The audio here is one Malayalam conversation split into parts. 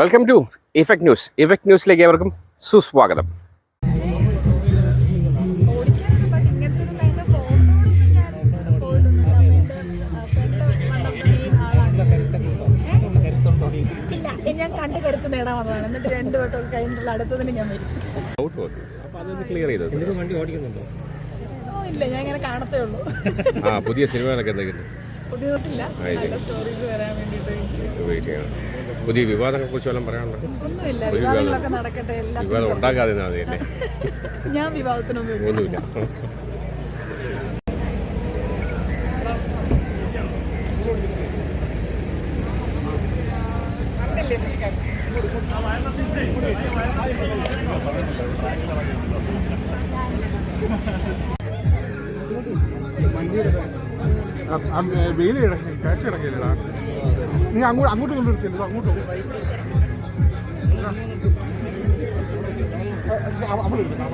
Welcome to effect news effect ന്യൂസിലേക്ക് ഏവർക്കും സുസ്വാഗതം. ഞാൻ കണ്ട് കരുത്ത് നേടാൻ വന്നതാണ് എന്നിട്ട് രണ്ട് വട്ടം കഴിഞ്ഞിട്ടുള്ള അടുത്തതിന് ഞാൻ വരും അപ്പോൾ അതൊന്ന് ക്ലിയർ ചെയ്തത് വണ്ടി ഓടിക്കുന്നുണ്ടോ. ഓ ഇല്ല ഞാൻ ഇങ്ങനെ കാണത്തേ ഉള്ളൂ ആ പുതിയ സിനിമകളൊക്കെ എന്തെങ്കിലും വെയിറ്റ് ചെയ്യണം. പുതിയ വിവാദങ്ങളെ കുറിച്ച് വല്ലതും പറയാനുണ്ടോ? വിവാദം ഇരുന്നാൽ ഞാൻ വിവാദത്തിനൊന്നും. ഒന്നുമില്ല. വെയിൽ കാഴ്ച കിടക്കില്ലടാ നീ അങ്ങോട്ട് അങ്ങോട്ട് കൊണ്ടുവരുത്തില്ല അങ്ങോട്ട് അവിടെ ഇരിക്ക്, ആ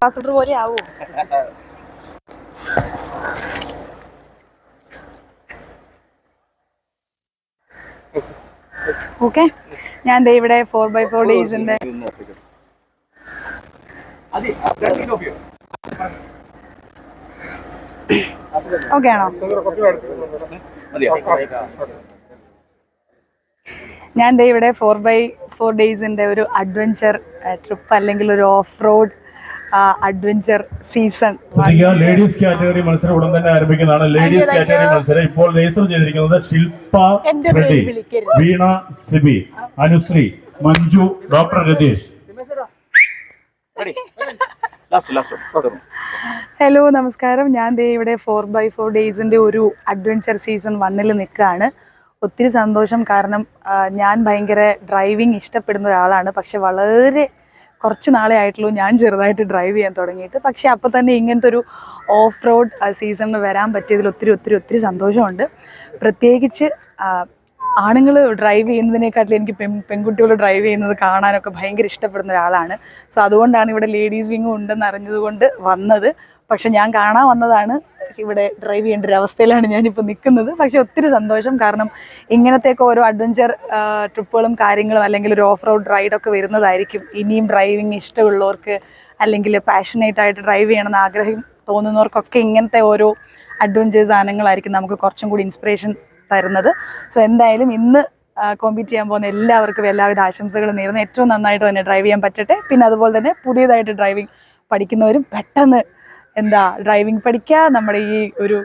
പാസ്പോർട്ട് പോലെ ആവോ. ഓക്കെ ഞാൻ ദേ ഇവിടെ ഫോർ ബൈ ഫോർ ഡേയ്സിന്റെ ഓക്കെ ആണോ. ഞാൻ ദേ ഇവിടെ ഫോർ ബൈ ഫോർ ഡേയ്സിന്റെ ഒരു അഡ്വഞ്ചർ ട്രിപ്പ് അല്ലെങ്കിൽ ഒരു off road adventure season ladies category മത്സരം ഉടൻ തന്നെ ആരംഭിക്കുന്നതാണ്. ലേഡീസ് കാറ്റഗറി മത്സരം ഇപ്പോൾ രജിസ്റ്റർ ചെയ്തിരിക്കുന്നത് ശില്പ റെഡ്ഡി വിളിക്കരുത്. വീണ സിബി അനുശ്രീ മഞ്ജു ഡോക്ടർ രതീഷ്. ഹലോ നമസ്കാരം. ഞാൻ ദേ ഇവിടെ ഫോർ ബൈ ഫോർ ഡേയ്സിന്റെ ഒരു അഡ്വഞ്ചർ സീസൺ വണ്ണിൽ നിൽക്കുകയാണ്. ഒത്തിരി സന്തോഷം. കാരണം ഞാൻ ഭയങ്കര ഡ്രൈവിംഗ് ഇഷ്ടപ്പെടുന്ന ഒരാളാണ്. പക്ഷെ വളരെ കുറച്ച് നാളെ ആയിട്ടുള്ളൂ ഞാൻ ചെറുതായിട്ട് ഡ്രൈവ് ചെയ്യാൻ തുടങ്ങിയിട്ട്. പക്ഷെ അപ്പോൾ തന്നെ ഇങ്ങനത്തെ ഒരു ഓഫ് റോഡ് സീസണിൽ വരാൻ പറ്റിയതിൽ ഒത്തിരി ഒത്തിരി ഒത്തിരി സന്തോഷമുണ്ട്. പ്രത്യേകിച്ച് ആണുങ്ങൾ ഡ്രൈവ് ചെയ്യുന്നതിനേക്കാട്ടിൽ എനിക്ക് പെൺ പെൺകുട്ടികൾ ഡ്രൈവ് ചെയ്യുന്നത് കാണാനൊക്കെ ഭയങ്കര ഇഷ്ടപ്പെടുന്ന ഒരാളാണ്. സോ അതുകൊണ്ടാണ് ഇവിടെ ലേഡീസ് വിങ്ങും ഉണ്ടെന്ന് അറിഞ്ഞതുകൊണ്ട് വന്നത്. പക്ഷെ ഞാൻ കാണാൻ വന്നതാണ്. ഇവിടെ ഡ്രൈവ് ചെയ്യേണ്ട ഒരു അവസ്ഥയിലാണ് ഞാനിപ്പോൾ നിൽക്കുന്നത് പക്ഷെ ഒത്തിരി സന്തോഷം. കാരണം ഇങ്ങനത്തെയൊക്കെ ഓരോ അഡ്വഞ്ചർ ട്രിപ്പുകളും കാര്യങ്ങളും അല്ലെങ്കിൽ ഒരു ഓഫ് റോഡ് റൈഡൊക്കെ വരുന്നതായിരിക്കും. ഇനിയും ഡ്രൈവിങ് ഇഷ്ടമുള്ളവർക്ക് അല്ലെങ്കിൽ പാഷനേറ്റ് ആയിട്ട് ഡ്രൈവ് ചെയ്യണമെന്ന് ആഗ്രഹം തോന്നുന്നവർക്കൊക്കെ ഇങ്ങനത്തെ ഓരോ അഡ്വഞ്ചർ സാധനങ്ങളായിരിക്കും നമുക്ക് കുറച്ചും കൂടി ഇൻസ്പിറേഷൻ തരുന്നത്. സോ എന്തായാലും ഇന്ന് കോമ്പീറ്റ് ചെയ്യാൻ പോകുന്ന എല്ലാവർക്കും എല്ലാവിധ ആശംസകളും നേരുന്നു. ഏറ്റവും നന്നായിട്ട് തന്നെ ഡ്രൈവ് ചെയ്യാൻ പറ്റട്ടെ. പിന്നെ അതുപോലെ തന്നെ പുതിയതായിട്ട് ഡ്രൈവിംഗ് പഠിക്കുന്നവരും പെട്ടെന്ന് എന്താ ഡ്രൈവിംഗ് പഠിക്കുക നമ്മുടെ ഈ ഒരു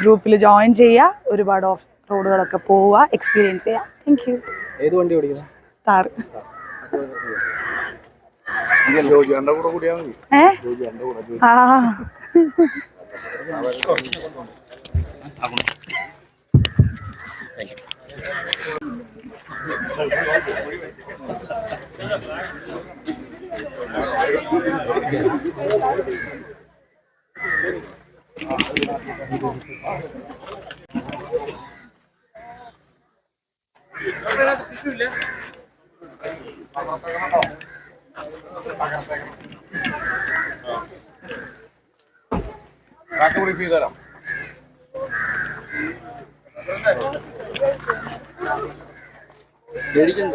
ഗ്രൂപ്പിൽ ജോയിൻ ചെയ്യുക ഒരുപാട് ഓഫ് റോഡുകളൊക്കെ പോവുക എക്സ്പീരിയൻസ് ചെയ്യുക. താങ്ക് യു ഏത് വണ്ടി ഓടിക്കുന്നത് താർ ആ. ബ്രീഫ് ചെയ്ത് തരാം പേടിക്കണ്ട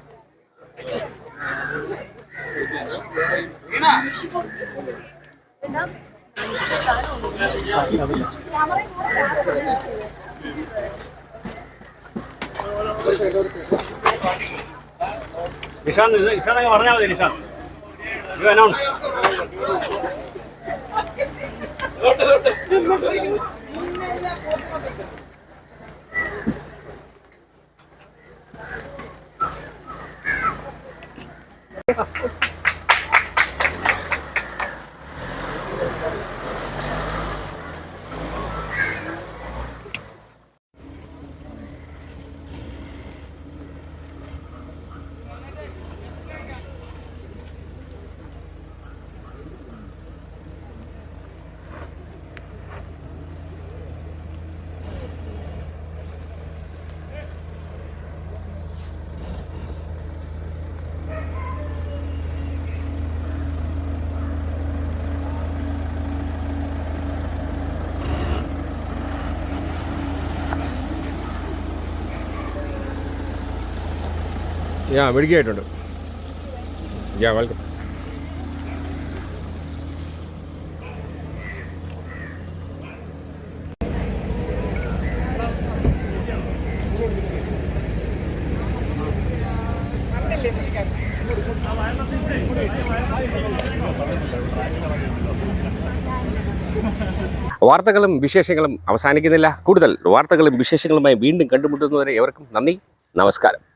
നിഷാന്ത് നിഷാന്ത് പറഞ്ഞാൽ മതി നിഷാന്ത്. യു അനൗൺസ് യാ മെഴുകിയായിട്ടുണ്ട് യാ വെൽക്കം വാർത്തകളും വിശേഷങ്ങളും അവസാനിക്കുന്നില്ല. കൂടുതൽ വാർത്തകളും വിശേഷങ്ങളുമായി വീണ്ടും കണ്ടുമുട്ടുന്നവരെ എവർക്കും നന്ദി. നമസ്കാരം.